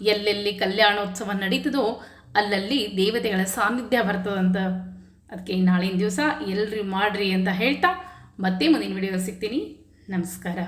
ಎಲ್ಲೆಲ್ಲಿ ಕಲ್ಯಾಣೋತ್ಸವ ನಡೀತದೋ ಅಲ್ಲಲ್ಲಿ ದೇವತೆಗಳ ಸಾನ್ನಿಧ್ಯ ಬರ್ತದಂತ. ಅದಕ್ಕೆ ನಾಳಿನ ದಿವಸ ಎಲ್ಲರೂ ಮಾಡ್ರಿ ಅಂತ ಹೇಳ್ತಾ ಮತ್ತೆ ಮುಂದಿನ ವಿಡಿಯೋ ಸಿಗ್ತೀನಿ. ನಮಸ್ಕಾರ.